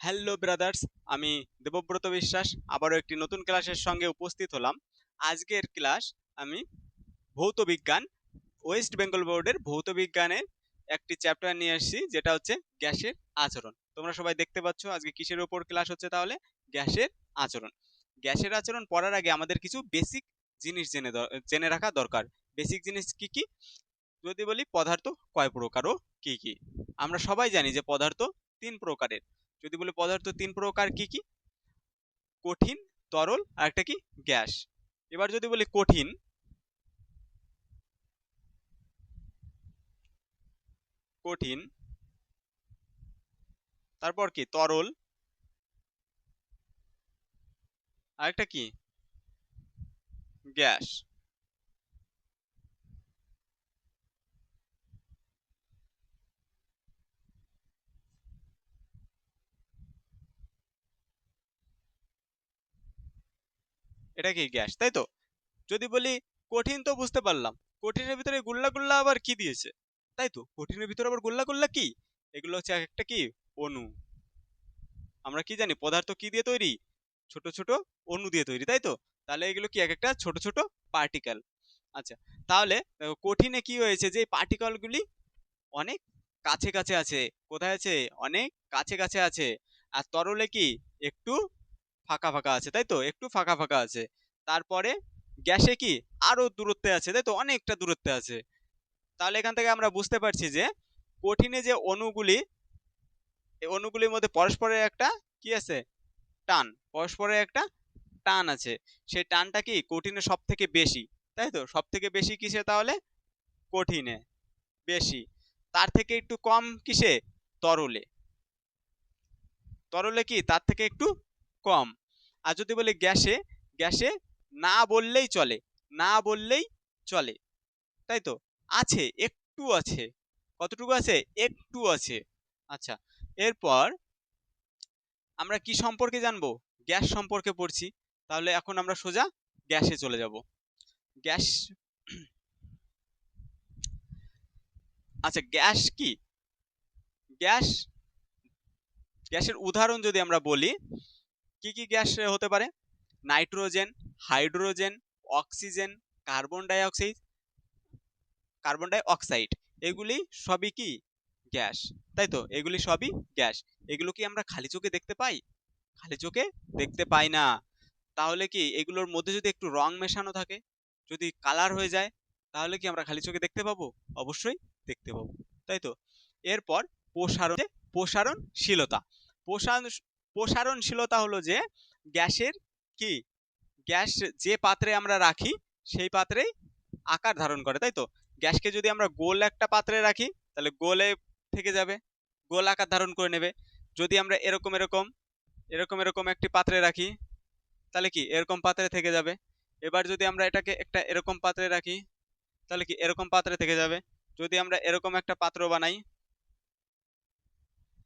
Hello brothers আমি দেবব্রত বিশ্বাস, আবারও একটি নতুন ক্লাসের সঙ্গে উপস্থিত হলাম। আজকের ক্লাস আমি ভৌত বিজ্ঞান, ওয়েস্ট বেঙ্গল বোর্ডের ভৌত বিজ্ঞানের একটি চ্যাপ্টার নিয়ে আসছি, যেটা হচ্ছে গ্যাসের আচরণ। তোমরা সবাই দেখতে পাচ্ছ আজকে কিসের ওপর ক্লাস হচ্ছে তাহলে? গ্যাসের আচরণ। গ্যাসের আচরণ পড়ার আগে আমাদের কিছু বেসিক জিনিস জেনে জেনে রাখা দরকার। বেসিক জিনিস কি কি? যদি বলি পদার্থ কয় প্রকার ও কি কি? আমরা সবাই জানি যে পদার্থ তিন প্রকারের। যদি বলি পদার্থ তিন প্রকার কি কি? কঠিন, তরল আর একটা কি? গ্যাস। এবার যদি বলি কঠিন কঠিন, তারপর কি? তরল, আরেকটা কি? গ্যাস। এটা কি গ্যাস? তাই তো? যদি বলি কঠিন তো বুঝতে পারলাম। কঠিনের ভিতরে গুল্লা গুল্লা আবার কি দিয়েছে? তাই তো? কঠিনের ভিতরে আবার গুল্লা গুল্লা কি? এগুলো হচ্ছে এক একটা কি? অণু। আমরা কি জানি? পদার্থ কি দিয়ে তৈরি? ছোট ছোট অণু দিয়ে তৈরি, তাই তো? তাহলে এগুলো কি এক একটা? ছোট ছোট পার্টিকেল আচ্ছা তাহলে কঠিনে কি হয়েছে? যে পার্টিকেলগুলি অনেক কাছে কাছে আছে। কোথায় আছে? অনেক কাছে কাছে আছে। আর তরলে কি? একটু ফাঁকা ফাঁকা আছে তাই তো একটু ফাঁকা ফাঁকা আছে। তারপরে গ্যাসে কি? আরও দূরত্বে আছে তাই তো অনেকটা দূরত্বে আছে। তাহলে এখান থেকে আমরা বুঝতে পারছি যে কঠিনে যে অণুগুলি এই অণুগুলির মধ্যে পরস্পরের একটা কি আছে? টান। পরস্পরের একটা টান আছে। সেই টানটা কি? কঠিনে সব থেকে বেশি তাই তো সব থেকে বেশি কিসে তাহলে? কঠিনে বেশি। তার থেকে একটু কম কিসে? তরলে। তরলে কি? তার থেকে একটু কম। আর যদি বলি গ্যাসে গ্যাসে না বললেই চলে, না বললেই চলে। তাই তো? আছে, একটু আছে। কতটুকু আছে? একটু আছে। আচ্ছা এরপর আমরা কি সম্পর্কে জানব? গ্যাস সম্পর্কে পড়ছি। তাহলে এখন আমরা সোজা গ্যাসে চলে যাব। গ্যাস আচ্ছা গ্যাস কি? গ্যাস, গ্যাসের উদাহরণ যদি আমরা বলি কি কি গ্যাস হতে পারে? Nitrogen, hydrogen, oxygen, carbon dioxide carbon dioxide, এগুলি সবই কি? গ্যাস, তাই তো? এগুলি সবই গ্যাস। এগুলো কি আমরা খালি চোখে দেখতে পাই? খালি চোখে দেখতে পাই না। তাহলে কি এগুলোর মধ্যে যদি একটু রং মেশানো থাকে, যদি কালার হয়ে যায়, তাহলে কি আমরা খালি চোখে দেখতে পাবো? অবশ্যই দেখতে পাবো। তাই তো? এরপর প্রসারণ, প্রসারণশীলতা। প্রসারণ প্রসারণশীলতা হলো যে গ্যাসের কি? গ্যাস যে পাত্রে আমরা রাখি, সেই পাত্রেই আকার ধারণ করে, তাই তো? গ্যাসকে যদি আমরা গোল একটা পাত্রে রাখি, তাহলে গোলে থেকে যাবে, গোল আকার ধারণ করে নেবে। যদি আমরা এরকম এরকম এরকম এরকম একটি পাত্রে রাখি, তাহলে কি? এরকম পাত্রে থেকে যাবে। এবার যদি আমরা এটাকে একটা এরকম পাত্রে রাখি, তাহলে কি? এরকম পাত্রে থেকে যাবে। যদি আমরা এরকম একটা পাত্র বানাই,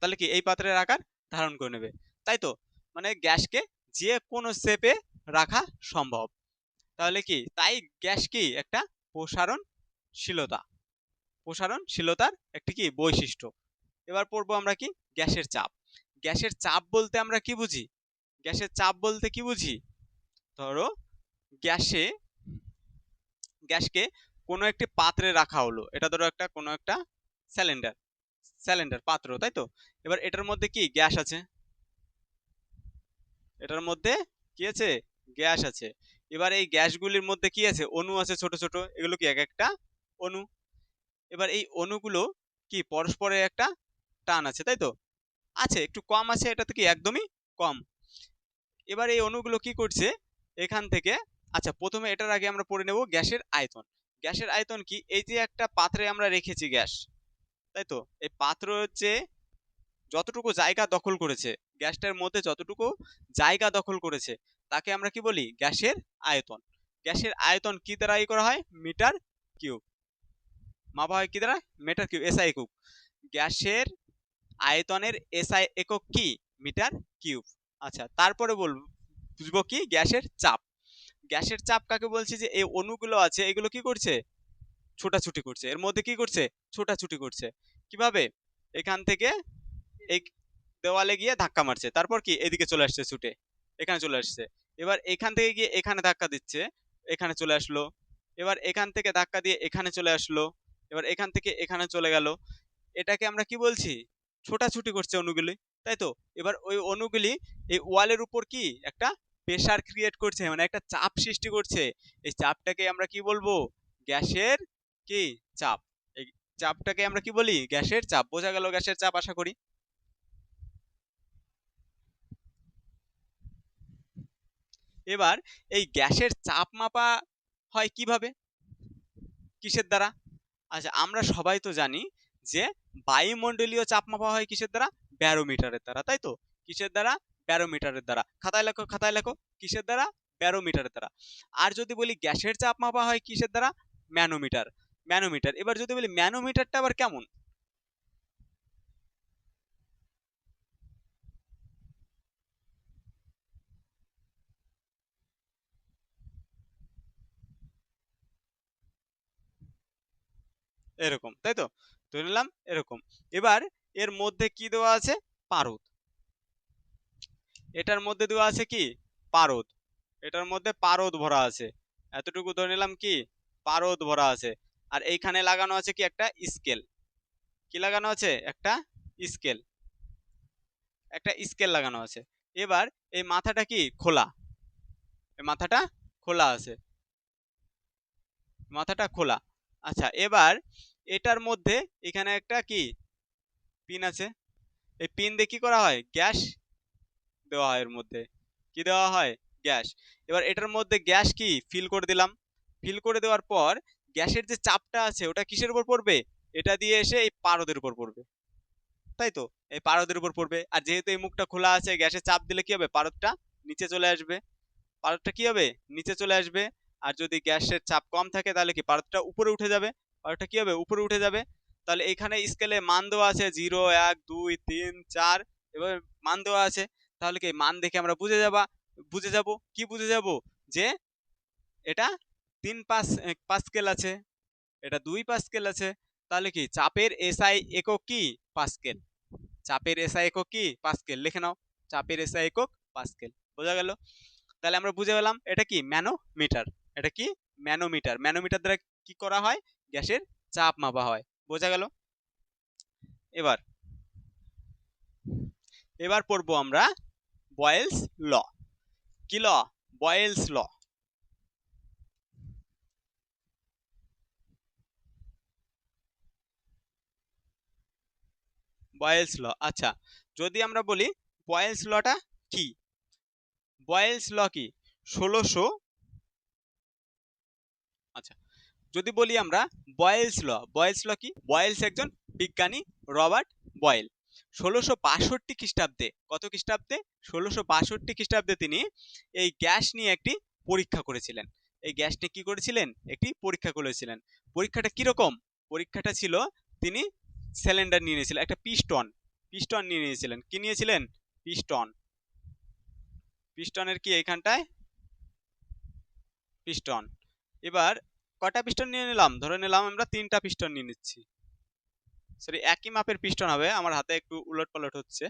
তাহলে কি? এই পাত্রের আকার ধারণ করে নেবে। তাই তো? মানে গ্যাসকে যে কোনো শেপে রাখা সম্ভব। তাহলে কি? তাই গ্যাস কি একটা প্রসারণশীলতা? প্রসারণশীলতার একটি কি? বৈশিষ্ট্য। এবার পড়ব আমরা কি? গ্যাসের চাপ। গ্যাসের চাপ বলতে আমরা কি বুঝি? গ্যাসের চাপ বলতে কি বুঝি? ধরো গ্যাসে, গ্যাসকে কোনো একটি পাত্রে রাখা হলো। এটা ধরো একটা, কোনো একটা সিলিন্ডার সিলিন্ডার পাত্র, তাই তো? এবার এটার মধ্যে কি? গ্যাস আছে। এটার মধ্যে কি আছে? গ্যাস আছে। এবার এই গ্যাসগুলির মধ্যে কি আছে? অণু আছে ছোট ছোট। এগুলো কি এক একটা? অণু। এবার এই অণুগুলো কি পরস্পরের একটা টান আছে, তাই তো? আছে, একটু কম আছে, এটা তো কি একদমই কম। এবার এই অণুগুলো কি করছে? এখান থেকে আচ্ছা প্রথমে এটার আগে আমরা পড়ে নেব গ্যাসের আয়তন। গ্যাসের আয়তন কি? এই যে একটা পাত্রে আমরা রেখেছি গ্যাস, তাই তো? এই পাত্র হচ্ছে যতটুকু জায়গা দখল করেছে গ্যাসটার মধ্যে যতটুকু জায়গা দখল করেছে, তাকে আমরা কি বলি? গ্যাসের আয়তন। গ্যাসের আয়তন কি দ্বারা ই করা হয়? Metre cube. মাপা হয় কি দ্বারা? মিটার কিউব, এসআই একক গ্যাসের আয়তনের এসআই একক কি? Metre cube. আচ্ছা তারপরে বলব বুঝব কি? গ্যাসের চাপ। গ্যাসের চাপ কাকে বলছি যে, এই অণুগুলো আছে, এগুলো কি করছে? ছোটাছুটি করছে। এর মধ্যে কি করছে? ছোটাছুটি করছে। কীভাবে? এখান থেকে এই দেওয়ালে গিয়ে ধাক্কা মারছে। তারপর কি? এদিকে চলে আসছে ছুটে এখানে চলে আসছে। এবার এখান থেকে গিয়ে এখানে ধাক্কা দিচ্ছে। এখানে চলে আসলো। এবার এখান থেকে ধাক্কা দিয়ে এখানে চলে আসলো। এবার এখান থেকে এখানে চলে গেল। এটাকে আমরা কি বলছি? ছোটাছুটি করছে অণুগুলি তাই তো? এবার ওই অনুগুলি এই ওয়ালের উপর কি? একটা প্রেসার ক্রিয়েট করছে মানে একটা চাপ সৃষ্টি করছে। এই চাপটাকে আমরা কি বলব? গ্যাসের কি? চাপ। এই চাপটাকে আমরা কি বলি? গ্যাসের চাপ। বোঝা গেল গ্যাসের চাপ, আশা করি। এবার এই গ্যাসের চাপ মাপা হয় কীভাবে? কিসের দ্বারা? আচ্ছা আমরা সবাই তো জানি যে বায়ুমণ্ডলীয় চাপ মাপা হয় কিসের দ্বারা? ব্যারোমিটারের দ্বারা, তাই তো? কিসের দ্বারা? ব্যারোমিটারের দ্বারা। খাতায় লেখো খাতায় লেখো। কিসের দ্বারা? ব্যারোমিটারের দ্বারা। আর যদি বলি গ্যাসের চাপ মাপা হয় কিসের দ্বারা? ম্যানোমিটার। ম্যানোমিটার। এবার যদি বলি ম্যানোমিটারটা আবার কেমন? এরকম, তাই তো? ধরে নিলাম এরকম। এবার এর মধ্যে কি দেওয়া আছে? পারদ। এটার মধ্যে দেওয়া আছে কি? পারদ। এটার মধ্যে পারদ ভরা আছে। এতটুকু ধরে নিলাম কি? পারদ ভরা আছে। আর এইখানে লাগানো আছে কি? একটা স্কেল। কি লাগানো আছে? একটা স্কেল। একটা স্কেল লাগানো আছে। এবার এই মাথাটা কি? খোলা। এই মাথাটা খোলা আছে। মাথাটা খোলা। আচ্ছা এবার এটার মধ্যে এখানে একটা কি? পিন আছে। এই পিন দিয়ে কি করা হয়? গ্যাস দেওয়া হয় এর মধ্যে। কি দেওয়া হয়? গ্যাস এবার এটার মধ্যে গ্যাস কি? ফিল করে দিলাম। ফিল করে দেওয়ার পর গ্যাসের যে চাপটা আছে, ওটা কিসের উপর পড়বে? এটা দিয়ে এসে এই পারদের উপর পড়বে। তাই তো? এই পারদের উপর পড়বে। আর যেহেতু এই মুখটা খোলা আছে, গ্যাসের চাপ দিলে কি হবে? পারদটা নিচে চলে আসবে। পারদটা কি হবে? নিচে চলে আসবে। আর যদি গ্যাসের চাপ কম থাকে, তাহলে কি পারদটা উপরে উঠে যাবে? পারদটা কি হবে? উপরে উঠে যাবে। তাহলে এখানে স্কেলে মান দেওয়া আছে জিরো এক, দুই, তিন, চার। এবার মান দেওয়া আছে। তাহলে কি? মান দেখে আমরা বুঝে যাবা। বুঝে যাব। কি বুঝে যাব? যে এটা তিন পাঁচ পাস্কেল আছে। এটা দুই পাস্কেল আছে। তাহলে কি? চাপের এসআই একক কি? পাস্কেল চাপের এসআই একক কি? পাস্কেল লিখে নাও। চাপের এসআই একক পাস্কেল বোঝা গেল? তাহলে আমরা বুঝে পেলাম এটা কি? ম্যানোমিটার। এটা কি? ম্যানোমিটার। ম্যানোমিটার দ্বারা কি করা হয়? গ্যাসের চাপ মাপা হয়। বোঝা গেল? এবার এবার পড়ব আমরা বয়েলস ল কি ল বয়েলস ল বয়েলস ল আচ্ছা যদি আমরা বলি বয়েলস লটা কি? বয়েলস ল কি? ষোলোশো আচ্ছা যদি বলি আমরা বয়েলস ল বয়েলস ল কি? বয়েলস একজন বিজ্ঞানী, রবার্ট বয়েল ষোলোশো বাষট্টি খ্রিস্টাব্দে, কত খ্রিস্টাব্দে? ষোলোশো বাষট্টি খ্রিস্টাব্দে তিনি এই গ্যাস নিয়ে একটি পরীক্ষা করেছিলেন। এই গ্যাস নিয়ে কি করেছিলেন? একটি পরীক্ষা করেছিলেন। পরীক্ষাটা কীরকম? পরীক্ষাটা ছিল, তিনি সিলিন্ডার নিয়ে নিয়েছিলেন, একটা পিস্টন পিস্টন নিয়ে নিয়েছিলেন। কি নিয়েছিলেন? পিস্টন পিস্টনের কি এইখানটায়? পিস্টন এবার কটা পিস্টন নিয়ে নিলাম? ধরে নিলাম আমরা তিনটা পিস্টন নিয়ে নিচ্ছি। সরি একই মাপের পিস্টন হবে, আমার হাতে একটু উলট পালট হচ্ছে।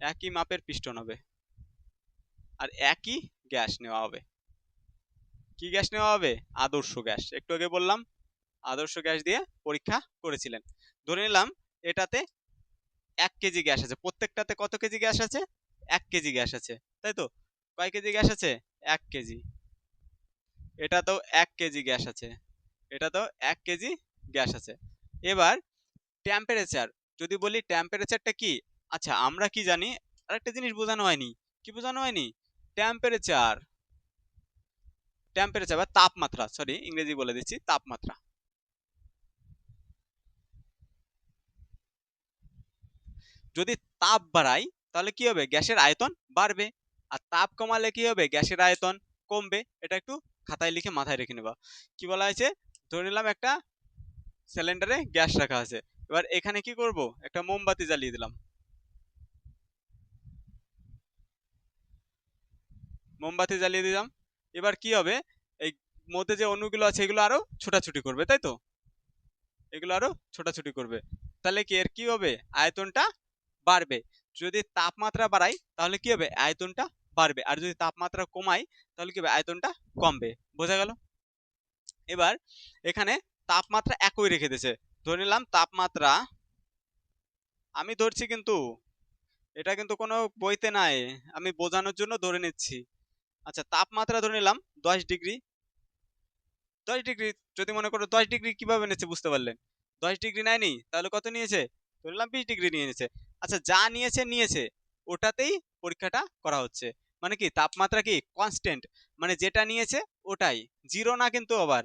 একই মাপের পিস্টন হবে। আর একই গ্যাস নেওয়া হবে। কি গ্যাস নেওয়া হবে? আদর্শ গ্যাস। একটু আগে বললাম, আদর্শ গ্যাস দিয়ে পরীক্ষা করেছিলেন। ধরে নিলাম, এটাতে এক কেজি গ্যাস আছে। প্রত্যেকটাতে কত কেজি গ্যাস আছে? এক কেজি গ্যাস আছে। তাই তো? কয় কেজি গ্যাস আছে? এক কেজি। এটা তো এক কেজি গ্যাস আছে। এটা তো এক কেজি গ্যাস আছে। এবার টেম্পারেচার যদি বলি টেম্পারেচারটা কি? আচ্ছা আমরা কি জানি? আরেকটা জিনিস বোঝানো হয়নি। কি বোঝানো হয়নি? টেম্পারেচার টেম্পারেচার বা তাপমাত্রা সরি ইংরেজি বলে দিচ্ছি, তাপমাত্রা। যদি তাপ বাড়াই, তাহলে কি হবে? গ্যাসের আয়তন বাড়বে। আর তাপ কমালে কি হবে? গ্যাসের আয়তন কমবে। এটা একটু খাতায় লিখে মাথায় রেখে নেবা। কি বলা হয়েছে? ধরে নিলাম একটা সিলিন্ডারে গ্যাস রাখা আছে এবার এখানে কি করব? একটা মোমবাতি জ্বালিয়ে দিলাম। মোমবাতি জ্বালিয়ে দিলাম। এবার কি হবে? এই মধ্যে যে অণুগুলো আছে, এগুলো আরও ছোটাছুটি করবে, তাই তো? এগুলো আরও ছোটাছুটি করবে। তাহলে কি এর কি হবে? আয়তনটা বাড়বে। যদি তাপমাত্রা বাড়াই, তাহলে কি হবে? আয়তনটা বাড়বে। আর যদি তাপমাত্রা কমাই, তাহলে কি আয়তনটা কমবে। বোঝা গেল? এবার এখানে তাপমাত্রা একই রেখে দিয়েছে। ধরে নিলাম তাপমাত্রা, আমি ধরছি কিন্তু, এটা কিন্তু কোনো বইতে নাই। আমি বোঝানোর জন্য ধরে নিচ্ছি। আচ্ছা তাপমাত্রা ধরে নিলাম দশ ডিগ্রি। দশ ডিগ্রি, যদি মনে করো দশ ডিগ্রি কীভাবে নিচ্ছে বুঝতে পারলেন দশ ডিগ্রি নেয়নি, তাহলে কত নিয়েছে? ধরে নিলাম বিশ ডিগ্রি নিয়ে নিয়েছে আচ্ছা যা নিয়েছে নিয়েছে। ওটাতেই পরীক্ষাটা করা হচ্ছে। মানে কি তাপমাত্রা কি কনস্ট্যান্ট মানে যেটা নিয়েছে ওটাই। জিরো না কিন্তু আবার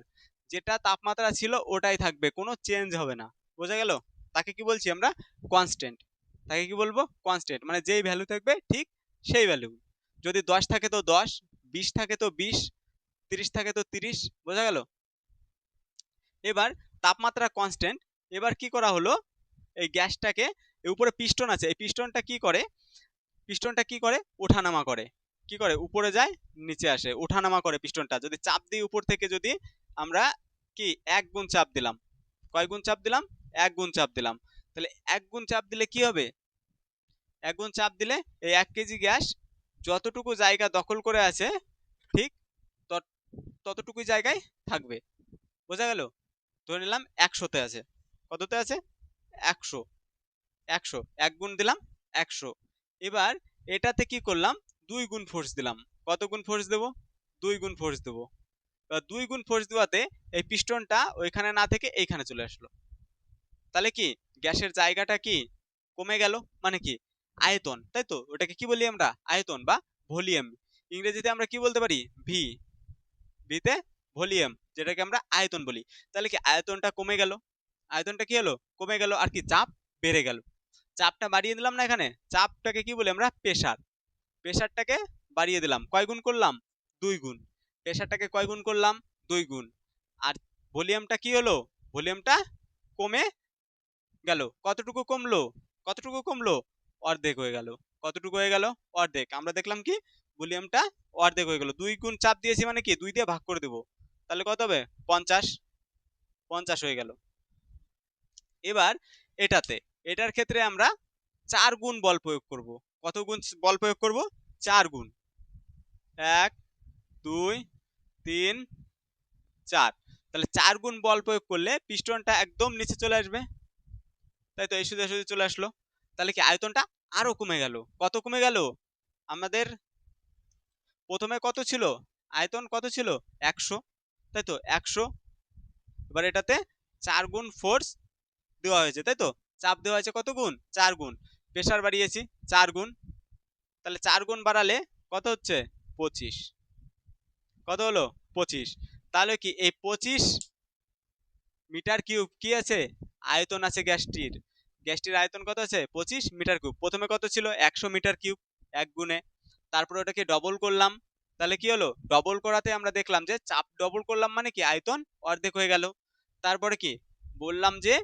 যেটা তাপমাত্রা ছিল ওটাই থাকবে, কোনো চেঞ্জ হবে না। বোঝা গেল? তাকে কি বলছি আমরা? কনস্ট্যান্ট তাকে কি বলব? কনস্ট্যান্ট মানে যেই ভ্যালু থাকবে ঠিক সেই ভ্যালু যদি দশ থাকে তো দশ, বিশ থাকে তো বিশ, তিরিশ থাকে তো তিরিশ, বোঝা গেল? এবার তাপমাত্রা কনস্ট্যান্ট এবার কি করা হলো? এই গ্যাসটাকে উপরে পিস্টন আছে, এই পিস্টনটা কি করে? পিস্টনটা কি করে? ওঠানামা করে। কি করে? উপরে যায়, নিচে আসে। ওঠানামা করে পিস্টনটা। যদি চাপ দিই উপর থেকে যদি, আমরা কি, এক গুণ চাপ দিলাম। কয় গুণ চাপ দিলাম? এক গুণ চাপ দিলাম। তাহলে এক গুণ চাপ দিলে কি হবে? এক গুণ চাপ দিলে এই এক কেজি গ্যাস যতটুকু জায়গা দখল করে আছে, ঠিক ততটুকুই জায়গায় থাকবে। বোঝা গেল? ধরে নিলাম একশোতে আছে। কততে আছে? একশো। একশো। এক গুণ দিলাম একশো। এবার এটাতে কি করলাম? দুই গুণ ফোর্স দিলাম। কত গুণ ফোর্স দেবো? দুই গুণ ফোর্স দেবো। দুই গুণ ফোর্স দেওয়াতে এই পিস্টনটা ওইখানে না থেকে এইখানে চলে আসলো। তাহলে কি? গ্যাসের জায়গাটা কি? কমে গেল? মানে কি? আয়তন, তাই তো? ওটাকে কি বলি আমরা? আয়তন বা ভলিউম। ইংরেজিতে আমরা কি বলতে পারি? ভি ভিতে ভলিউম, যেটাকে আমরা আয়তন বলি। তাহলে কি আয়তনটা কমে গেল? আয়তনটা কি হলো? কমে গেল। আর কি? চাপ বেড়ে গেল। চাপটা বাড়িয়ে দিলাম না এখানে? চাপটাকে কি বলি আমরা? প্রেশার প্রেশারটাকে বাড়িয়ে দিলাম। কয় গুণ করলাম? দুই গুণ। প্রেশারটাকে কয় গুণ করলাম? দুই গুণ। আর ভলিউমটা কি হলো? ভলিউমটা কমে গেল। কতটুকু কমলো? কতটুকু কমলো? অর্ধেক হয়ে গেল। কতটুকু হয়ে গেল? অর্ধেক। আমরা দেখলাম কি? ভলিউমটা অর্ধেক হয়ে গেল। দুই গুণ চাপ দিয়েছি মানে কি? দুই দিয়ে ভাগ করে দেবো। তাহলে কত হবে? পঞ্চাশ। পঞ্চাশ হয়ে গেল। এবার এটাতে, এটার ক্ষেত্রে আমরা চার গুণ বল প্রয়োগ করব। কত গুণ বল প্রয়োগ করব? চার গুণ। এক, দুই, তিন, চার। তাহলে চার গুণ বল প্রয়োগ করলে পিস্টনটা একদম নিচে চলে আসবে। তাই তো এই সুদে সুদে চলে আসলো। তাহলে কি আয়তনটা আরও কমে গেল? কত কমে গেল? আমাদের প্রথমে কত ছিল? আয়তন কত ছিল? একশো। তাই তো একশো। এবার এটাতে চার গুণ ফোর্স দেওয়া হয়েছে। তাই তো? চাপ দেওয়া হয়েছে কত গুণ? চার গুণ। প্রেশার বাড়িয়েছি চার গুণ। তাহলে চার গুণ বাড়ালে কত হচ্ছে? পঁচিশ। কত হলো? পঁচিশ। তাহলে কি এই পঁচিশ মিটার কিউব কি আছে? আয়তন আছে গ্যাসটির। গ্যাসটির আয়তন কত আছে? পঁচিশ মিটার কিউব। প্রথমে কত ছিল? একশো মিটার কিউব, এক গুণে। তারপরে ওটাকে ডবল করলাম। তাহলে কি হলো? ডবল করাতে আমরা দেখলাম যে চাপ ডবল করলাম মানে কি? আয়তন অর্ধেক হয়ে গেল। তারপরে কি? বললাম যে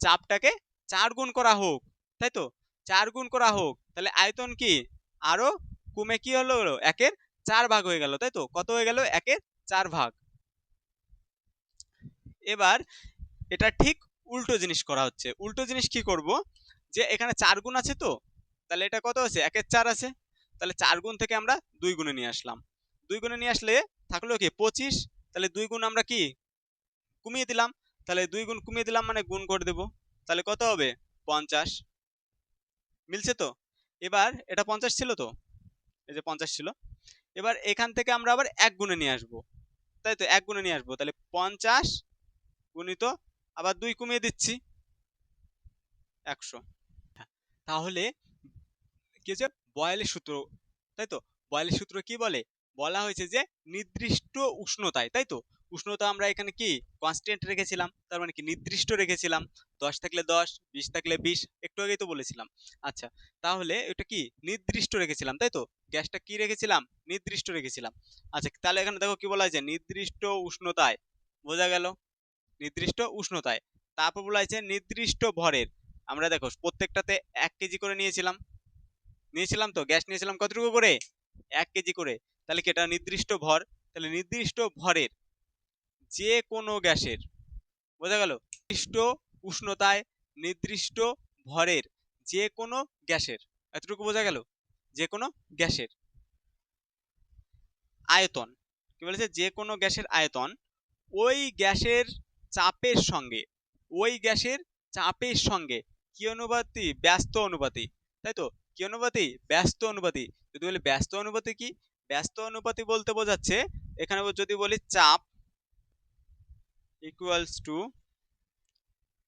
চাপটাকে চার গুণ করা হোক। তাই তো? চার গুণ করা হোক, তাহলে আয়তন কি? আরও কমে কি হলো? একের চার ভাগ হয়ে গেল, তাই তো? কত হয়ে গেল? একের চার ভাগ। এবার এটা ঠিক উল্টো জিনিস করা হচ্ছে। উল্টো জিনিস কি করব? যে এখানে চার গুণ আছে তো, তাহলে এটা কত আছে একের চার আছে। তাহলে চার গুণ থেকে আমরা দুই গুণে নিয়ে আসলাম। দুই গুণে নিয়ে আসলে থাকল কি? পঁচিশ। তাহলে দুই গুণ আমরা কি? কমিয়ে দিলাম। তাহলে দুই গুণ কমিয়ে দিলাম মানে গুণ করে দেব। তাহলে কত হবে? পঞ্চাশ। মিলছে তো? এবার এটা পঞ্চাশ ছিল তো? এই যে পঞ্চাশ ছিল। এবার এখান থেকে আমরা আবার এক গুণে নিয়ে আসব। তাই তো? এক গুণে নিয়ে আসব। তাহলে পঞ্চাশ গুণিত আবার দুই কমিয়ে দিচ্ছি। একশো। তাহলে কি হচ্ছে? বয়ালের সূত্র। তাই তো? বয়ালের সূত্র কি বলে? বলা হয়েছে যে নির্দিষ্ট উষ্ণতায়। তাই তো? উষ্ণতা আমরা এখানে কি? কনস্ট্যান্ট রেখেছিলাম। তার মানে কি? নির্দিষ্ট রেখেছিলাম। দশ থাকলে দশ, বিশ থাকলে বিশ, একটু আগেই তো বলেছিলাম। আচ্ছা তাহলে এটা কি? নির্দিষ্ট রেখেছিলাম, তাই তো? গ্যাসটা কি রেখেছিলাম? নির্দিষ্ট রেখেছিলাম। আচ্ছা তাহলে এখানে দেখো কি বলা হয়েছে? নির্দিষ্ট উষ্ণতায়, বোঝা গেল? নির্দিষ্ট উষ্ণতায়। তারপর বলা হয়েছে নির্দিষ্ট ভরের। আমরা দেখো, প্রত্যেকটাতে এক কেজি করে নিয়েছিলাম। নিয়েছিলাম তো? গ্যাস নিয়েছিলাম কতটুকু করে? এক কেজি করে। তাহলে কি এটা নির্দিষ্ট ভর? তাহলে নির্দিষ্ট ভরের যে কোনো গ্যাসের। বোঝা গেল? নির্দিষ্ট উষ্ণতায়, নির্দিষ্ট ভরের যে কোনো গ্যাসের। এতটুকু বোঝা গেল? যে কোনো গ্যাসের। আয়তন। কি বলেছে? যে কোনো গ্যাসের আয়তন ওই গ্যাসের চাপের সঙ্গে, ওই গ্যাসের চাপের সঙ্গে কি অনুপাতি? ব্যস্ত অনুপাতি। তাই তো? কি অনুপাতি? ব্যস্ত অনুপাতি। যদি বলি ব্যস্ত অনুপাতি কি? ব্যস্ত অনুপাতি বলতে বোঝাচ্ছে, এখানে যদি বলি চাপ ইকুয়ালস টু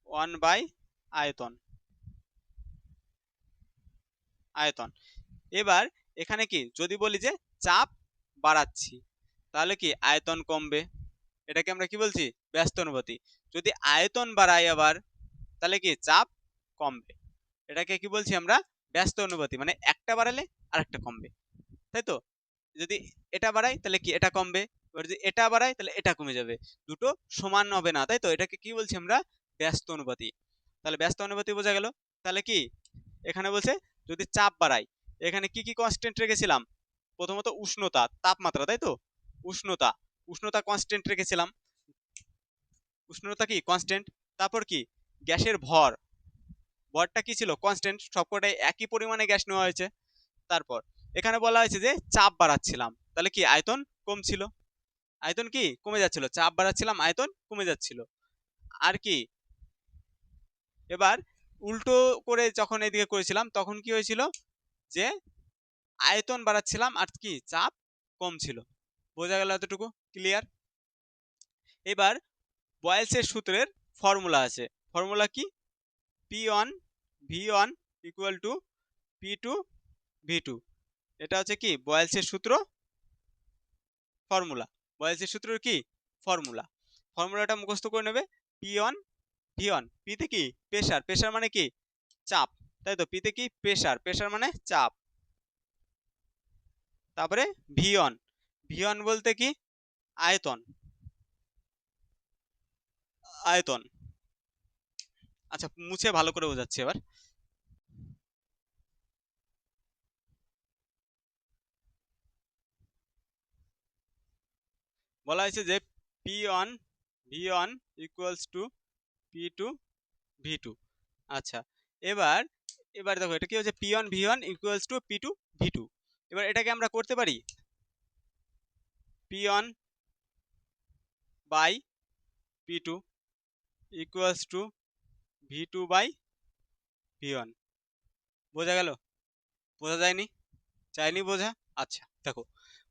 ওয়ান বাই আয়তন। আয়তন। এবার এখানে কি? যদি বলি যে চাপ বাড়াচ্ছি, তাহলে কি আয়তন কমবে? এটাকে আমরা কি বলছি? ব্যস্ত অনুপাতি যদি আয়তন বাড়াই আবার, তাহলে কি চাপ কমবে। এটাকে কি বলছি আমরা? ব্যস্ত অনুপাতি মানে একটা বাড়ালে আরেকটা কমবে। তাই তো? যদি এটা বাড়াই, তাহলে কি এটা কমবে? এবার যদি এটা বাড়াই, তাহলে এটা কমে যাবে। দুটো সমান হবে না, তাই তো? এটাকে কি বলছি আমরা? ব্যস্ত অনুপাতি। তাহলে ব্যস্ত অনুপাতি বোঝা গেল। তাহলে কি? এখানে বলছে যদি চাপ বাড়াই, এখানে কি কি কনস্ট্যান্ট রেখেছিলাম? প্রথমত উষ্ণতা, তাপমাত্রা, তাই তো? উষ্ণতা উষ্ণতা কনস্ট্যান্ট রেখেছিলাম। উষ্ণতা কি? কনস্ট্যান্ট তারপর কি? গ্যাসের ভর। ভরটা কি ছিল? কনস্ট্যান্ট সবকটাই একই পরিমাণে গ্যাস নেওয়া হয়েছে। তারপর, এখানে বলা হয়েছে যে চাপ বাড়াচ্ছিলাম। তাহলে কি? আয়তন কম ছিল। আয়তন কি? কমে যাচ্ছিল। চাপ বাড়াচ্ছিলাম, আয়তন কমে যাচ্ছিল। আর কি? এবার উল্টো করে যখন এদিকে করেছিলাম, তখন কি হয়েছিল? যে আয়তন বাড়াচ্ছিলাম আর কি, চাপ কম ছিল। বোঝা গেল এতটুকু? ক্লিয়ার এবার বয়েলসের সূত্রের ফর্মুলা আছে। ফর্মুলা কি? P one V one equal to P two V two এটা হচ্ছে কি? বয়েলসের সূত্র ফর্মুলা। বয়েলসের সূত্রের কি? ফর্মুলা। ফর্মুলাটা মুখস্থ করে নেবে। পি ওয়ান ভি ওয়ান পিতে কি? প্রেশার প্রেশার মানে কি? চাপ। তাই তো? পিতে কি? প্রেশার প্রেশার মানে চাপ। তারপরে ভি ওয়ান ভি ওয়ান বলতে কি? আয়তন। আয়তন। আচ্ছা মুছে ভালো করে বোঝাচ্ছি এবার। বলা হয়েছে যে P one V one equals to P two V two আচ্ছা এবার এবার দেখো, এটা কি হচ্ছে P one V one equals to P two V two এবার এটাকে আমরা করতে পারি? P one by P two equals to V two by V one বোঝা গেল? বোঝা যায়নি? চাইনি বোঝা? আচ্ছা দেখো,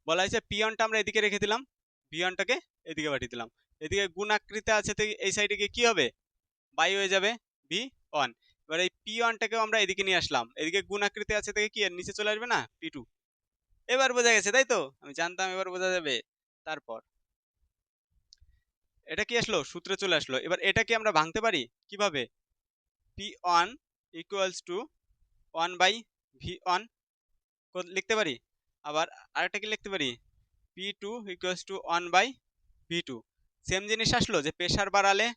বলা হয়েছে পি ওয়ানটা আমরা এদিকে রেখে দিলাম। ভি ওয়ানটাকে এদিকে পাঠিয়ে দিলাম। এদিকে গুণ আকৃতি আছে তো এই সাইডে গিয়ে কী হবে? বাই হয়ে যাবে ভি ওয়ান এবার এই পি ওয়ানটাকেও আমরা এদিকে নিয়ে আসলাম। এদিকে গুণ আকৃতি আছে থেকে কি? নিচে চলে আসবে না? পি টু এবার বোঝা গেছে, তাই তো? আমি জানতাম এবার বোঝা যাবে। তারপর এটা কি আসলো? সূত্রে চলে আসলো। এবার এটা কি আমরা ভাঙতে পারি? কীভাবে? P one equals to one by V one লিখতে পারি? আবার আরেকটা কি লিখতে পারি? P two equals to one by V two same জিনিস আসলো যে প্রেশার বাড়ালে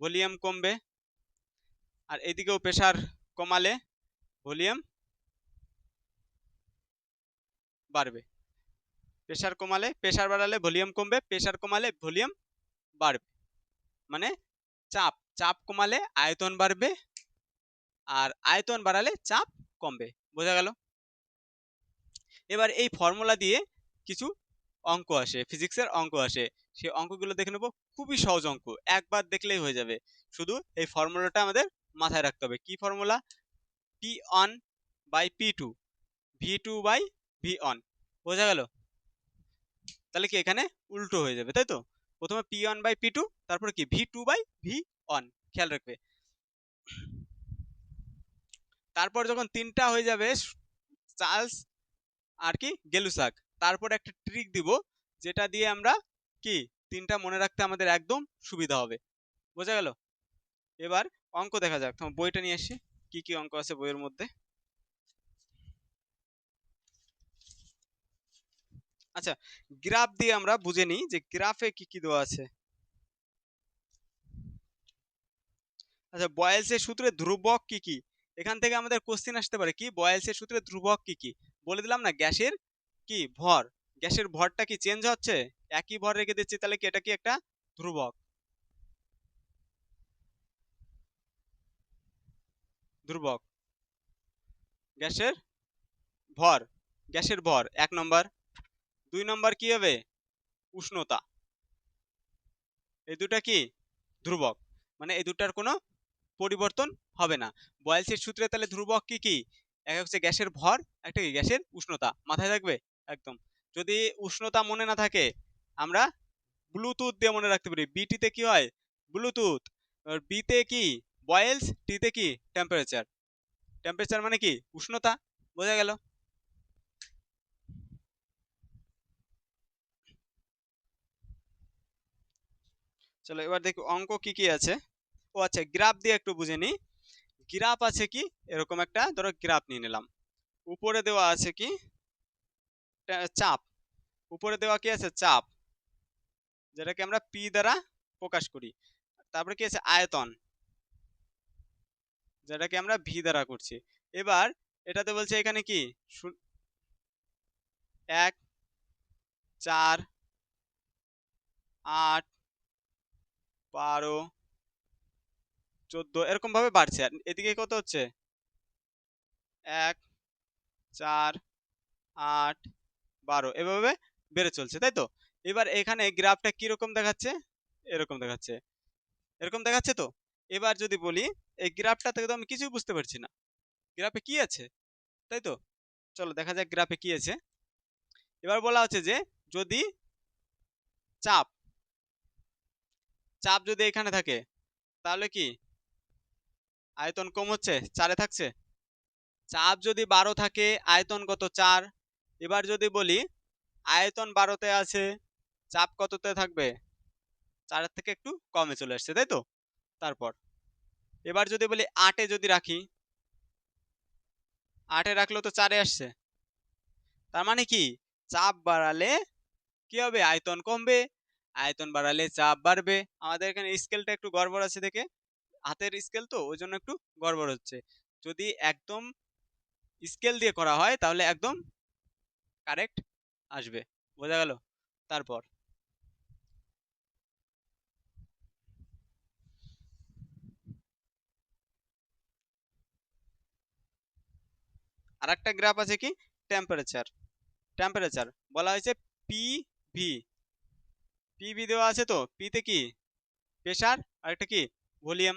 ভলিউম কমবে, আর এদিকেও প্রেশার কমালে ভলিউম বাড়বে। প্রেশার কমালে প্রেশার বাড়ালে ভলিউম কমবে প্রেশার কমালে ভলিউম বাড়বে। মানে চাপ চাপ কমালে আয়তন বাড়বে, আর আয়তন বাড়ালে চাপ কমবে। বোঝা গেল? এবার এই ফর্মুলা দিয়ে কিছু অঙ্ক আসে ফিজিক্সের অঙ্ক আসে, সেই অঙ্কগুলো দেখে নেব। খুবই সহজ অঙ্ক, একবার দেখলেই হয়ে যাবে। শুধু এই ফর্মুলাটা আমাদের মাথায় রাখতে হবে। কি formula P one by P two V two by V one বোঝা গেল? তাহলে কি এখানে উল্টো হয়ে যাবে, তাই তো? প্রথমে P one by P two তারপরে কি? V two by V one খেয়াল রাখবে। তারপর যখন তিনটা হয়ে যাবে, চার্লস আর কি? গেলুসাক। তারপর একটা ট্রিক দিব, যেটা দিয়ে আমরা কি, তিনটা মনে রাখতে আমাদের একদম সুবিধা হবে। বোঝা গেল? এবার অঙ্ক দেখা যাক। তোমার বইটা নিয়ে আসি। কি কি অঙ্ক আছে বইয়ের মধ্যে? আচ্ছা গ্রাফ দিয়ে আমরা বুঝে নিই যে গ্রাফে কি কি দেওয়া আছে। আচ্ছা বয়েলসের সূত্রে ধ্রুবক কি কি? এখান থেকে আমাদের কোশ্চেন আসতে পারে কি? বয়েলসের সূত্রে ধ্রুবক কি কি? বলে দিলাম না, গ্যাসের কি ভর? গ্যাসের ভরটা কি চেঞ্জ হচ্ছে? একই ভর রেখে দিচ্ছি, তাহলে কি এটা কি একটা ধ্রুবক? ধ্রুবক। গ্যাসের ভর গ্যাসের ভর, এক নম্বর। দুই নম্বর কি হবে? উষ্ণতা। এই দুটা কি? ধ্রুবক। মানে এই দুটার কোনো পরিবর্তন হবে না। বয়েলসের সূত্রে তাহলে ধ্রুবক কি কি? এক হচ্ছে গ্যাসের ভর, একটা কি? গ্যাসের উষ্ণতা। মাথায় থাকবে? একদম। যদি উষ্ণতা মনে না থাকে, আমরা ব্লুটুথ দিয়ে মনে রাখতে পারি। বিটিতে কি হয়? ব্লুটুথ। বিতে কি? বয়েলস। টিতে কি? টেম্পারেচার। টেম্পারেচার মানে কি? উষ্ণতা। বোঝা গেল? চলো এবার দেখি অঙ্ক কি কি আছে। ও আচ্ছা গ্রাফ দিয়ে একটু বুঝে নিই। গ্রাফ আছে কি? এরকম একটা, ধরো গ্রাফ নিয়ে নিলাম। উপরে দেওয়া আছে কি? চাপ। উপরে দেওয়া কি আছে? চাপ। যেটাকে আমরা পি দ্বারা প্রকাশ করি। তারপরে কি আছে? আয়তন। যেটাকে আমরা ভি দ্বারা করছি। এবার এটাতে বলছে এখানে কি? এক, চার, আট, বারো, চোদ্দ, এরকম ভাবে বাড়ছে। আর এদিকে কত হচ্ছে? এক, চার, আট বারো, এভাবে বেড়ে চলছে, তাই তো? এবার এখানে গ্রাফটা কীরকম দেখাচ্ছে? এরকম দেখাচ্ছে। এরকম দেখাচ্ছে তো? এবার যদি বলি, এই গ্রাফটা থেকে তো আমি কিছুই বুঝতে পারছি না। গ্রাফে কি আছে? তাই তো? চলো দেখা যাক গ্রাফে কি আছে। এবার বলা হচ্ছে যে, যদি চাপ চাপ যদি এখানে থাকে, তাহলে কি? আয়তন কম হচ্ছে? চারে থাকছে? চাপ যদি বারো থাকে, আয়তন কত? চার। এবার যদি বলি, আয়তন বারোতে আছে, চাপ কততে থাকবে? চারের থেকে একটু কমে চলে আসছে, তাই তো? তারপর, এবার যদি বলি আটে যদি রাখি, আটে রাখলেও তো চারে আসছে। তার মানে কি? চাপ বাড়ালে কি হবে? আয়তন কমবে। আয়তন বাড়ালে চাপ বাড়বে। আমাদের এখানে স্কেলটা একটু গড়বড় আছে দেখে। হাতের স্কেল তো, ওই জন্য একটু গড়বড় হচ্ছে। যদি একদম স্কেল দিয়ে করা হয়, তাহলে একদম কারেক্ট আসবে। বোঝা গেল? তারপর। আর একটা গ্রাফ আছে কি? টেম্পারেচার টেম্পারেচার বলা হয়েছে পি ভি পিভি দেওয়া আছে তো? পিতে কি? প্রেশার আর একটা কি? ভলিউম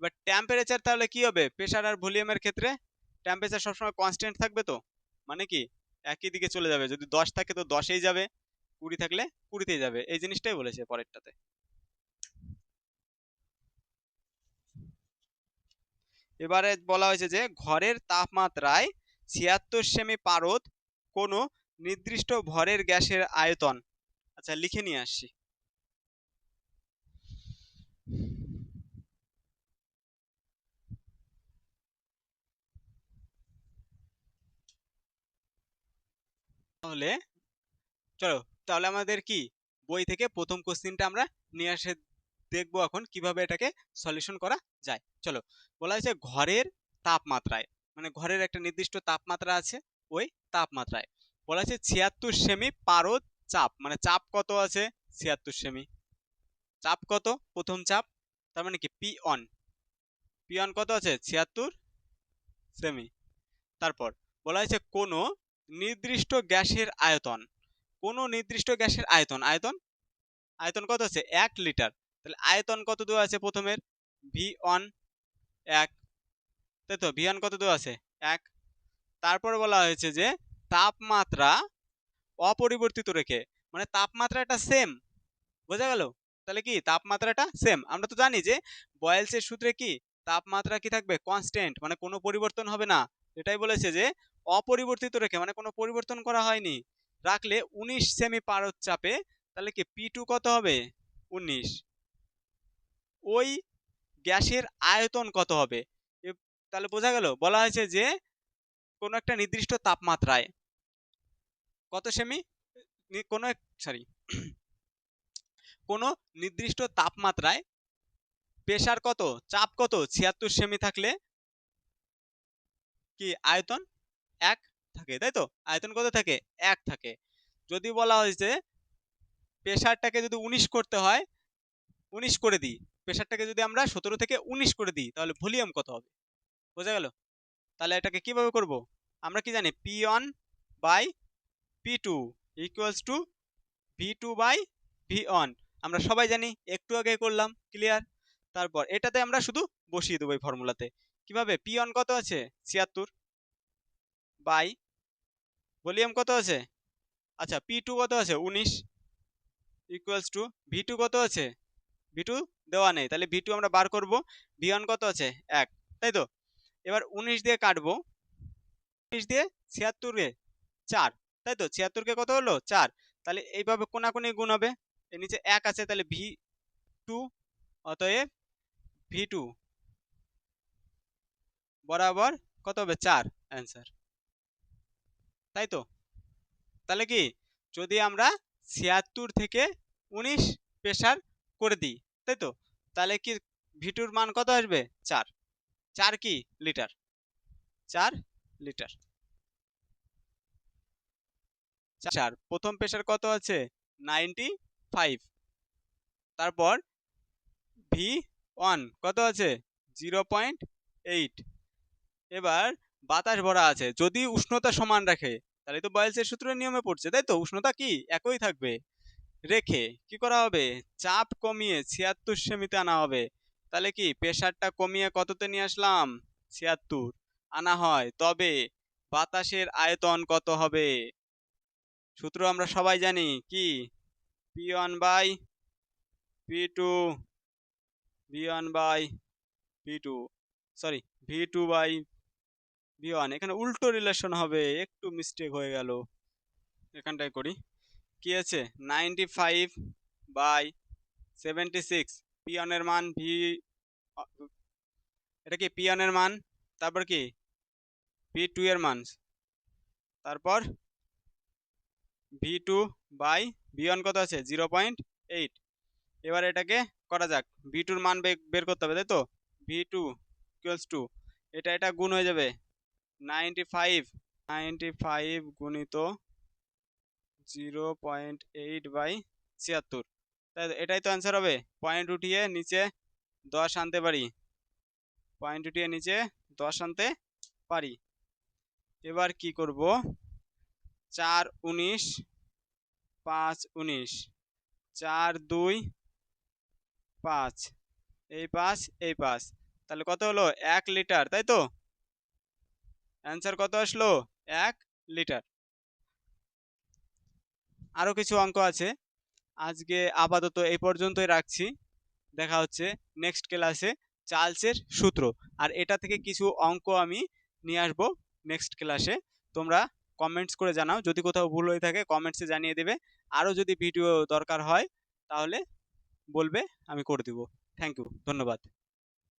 এবার টেম্পারেচার তাহলে কি হবে? প্রেশার আর ভলিউমের ক্ষেত্রে টেম্পারেচার সবসময় কনস্ট্যান্ট থাকবে তো? মানে কি? একই দিকে চলে যাবে। যদি দশ থাকে তো দশেই যাবে, কুড়ি থাকলে কুড়িতেই যাবে। এই জিনিসটাই বলেছে পরেরটাতে। এবারে বলা হয়েছে যে, ঘরের তাপমাত্রায় ছিয়াত্তর সেমি পারদ কোনো নির্দিষ্ট ভরের গ্যাসের আয়তন। আচ্ছা লিখে নিয়ে আসছি। তাহলে চলো, তাহলে আমাদের কি? বই থেকে প্রথম কোশ্চিনটা আমরা নিয়ে আসে দেখব এখন কীভাবে এটাকে সলিউশন করা যায়। চলো, বলা হয়েছে ঘরের তাপমাত্রায় মানে ঘরের একটা নির্দিষ্ট তাপমাত্রা আছে, ওই তাপমাত্রায়। বলা হয়েছে ছিয়াত্তর সেমি পারদ চাপ মানে চাপ কত আছে? ছিয়াত্তর সেমি। চাপ কত? প্রথম চাপ, তার মানে কি? পি অন পি অন কত আছে? ছিয়াত্তর সেমি। তারপর, বলা হয়েছে কোনো নির্দিষ্ট গ্যাসের আয়তন। কোনো নির্দিষ্ট গ্যাসের আয়তন আয়তন? আয়তন কত আছে? এক লিটার। তাহলে আয়তন কত দেওয়া আছে প্রথমের? ভি অন এক। তাই তো? ভি অন কত দেওয়া আছে? এক। তারপর বলা হয়েছে যে তাপমাত্রা অপরিবর্তিত রেখে মানে তাপমাত্রাটা সেম বোঝা গেল? তাহলে কি? তাপমাত্রাটা সেম আমরা তো জানি যে বয়েলসের সূত্রে কি? তাপমাত্রা কি থাকবে? কনস্ট্যান্ট মানে কোনো পরিবর্তন হবে না। এটাই বলেছে যে অপরিবর্তিত রেখে মানে কোনো পরিবর্তন করা হয়নি, রাখলে উনিশ সেমি পারদ চাপে তাহলে কি পি কত হবে? উনিশ। ওই গ্যাসের আয়তন কত হবে? তাহলে বোঝা গেল, বলা হয়েছে যে কোনো একটা নির্দিষ্ট তাপমাত্রায় কত সেমি কোনো সরি কোনো নির্দিষ্ট তাপমাত্রায় প্রেশার কত? চাপ কত? ছিয়াত্তর সেমি থাকলে কি আয়তন? এক থাকে, তাই তো? আয়তন কত থাকে? এক থাকে। যদি বলা হয়েছে প্রেশারটাকে যদি উনিশ করতে হয়, উনিশ করে দিই। প্রেশারটাকে যদি আমরা সতেরো থেকে উনিশ করে দিই, তাহলে ভলিউম কত হবে? বোঝা গেল? তাহলে এটাকে কীভাবে করব? আমরা কি জানি? P one by P two equals to V two by V one আমরা সবাই জানি, একটু আগে করলাম ক্লিয়ার তারপর এটাতে আমরা শুধু বসিয়ে দেবো এই ফর্মুলাতে কীভাবে? পি ওয়ান কত আছে? ছিয়াত্তর। বাই। ভলিউম কত আছে? আচ্ছা পি টু কত আছে? উনিশ। ইকুয়ালস টু ভি টু কত আছে? ভি টু দেওয়া নেই। তাহলে ভি টু আমরা বার করব। ভি ওয়ান কত আছে? এক। তাই তো? এবার উনিশ দিয়ে কাটবো। উনিশ দিয়ে ছিয়াত্তরকে চার। তাই তো? ছিয়াত্তরকে কত হলো? চার। তাহলে এইভাবে কোনাকুনি গুণ হবে। এর নিচে এক আছে, তাহলে ভি টু, অতএব ভি টু বরাবর কত হবে? চার। অ্যান্সার। তাই তো তাহলে কি? যদি আমরা ছিয়াত্তর থেকে উনিশ প্রেশার করে দিই তাই তো তাহলে কি ভিটুর মান কত আসবে? চার। চার কি? লিটার। চার লিটার। চার। প্রথম প্রেশার কত আছে? Ninety five. তারপর ভি ওয়ান কত আছে? Zero point eight. এবার বাতাস ভরা আছে, যদি উষ্ণতা সমান রাখে, তাহলে তো বয়েলসের সূত্রের নিয়মে পড়ছে, তাই তো? উষ্ণতা কি? একই থাকবে। রেখে কি করা হবে? চাপ কমিয়ে ছিয়াত্তর সেমিতে আনা হবে। তাহলে কি? প্রেশারটা কমিয়ে কততে নিয়ে আসলাম? ছিয়াত্তর। আনা হয়, তবে বাতাসের আয়তন কত হবে? সূত্র আমরা সবাই জানি, কি? P one by P two V one by V two sorry V two by V one এখানে উল্টো রিলেশন হবে, একটু মিস্টেক হয়ে গেল। এখানটায় করি। কি আছে? Ninety five by seventy six পিয়নের মান ভি, এটা কি পিয়নের মান? তারপর কি? ভি টু এর মান। তারপর V two by V one কত আছে? জিরো পয়েন্ট এইট এবার এটাকে করা যাক। ভি টুর মান বের করতে হবে, তাই তো? ভি টু ইকুয়ালস টু এটা এটা গুণ হয়ে যাবে। নাইনটি ফাইভ নাইনটি ফাইভ গুণিত জিরো পয়েন্ট এইট বাই ছিয়াত্তর। তাই এটাই তো অ্যান্সার হবে। পয়েন্ট উঠিয়ে নিচে দশ আনতে পারি। পয়েন্ট উঠিয়ে নিচে দশ আনতে পারি। এবার কি করব? চার উনিশ, পাঁচ উনিশ, চার দুই, পাঁচ। এই পাঁচ এই পাঁচ। তাহলে কত হলো? এক লিটার, তাই তো? অ্যান্সার কত আসলো? এক লিটার আরও কিছু অঙ্ক আছে। আজকে আপাতত এই পর্যন্তই রাখছি। দেখা হচ্ছে নেক্সট ক্লাসে চার্লসের সূত্র। আর এটা থেকে কিছু অঙ্ক আমি নিয়ে আসব নেক্সট ক্লাসে তোমরা কমেন্টস করে জানাও। যদি কোথাও ভুল হয়ে থাকে কমেন্টসে জানিয়ে দেবে। আরও যদি ভিডিও দরকার হয়, তাহলে বলবে, আমি করে দিব। থ্যাংক ইউ ধন্যবাদ।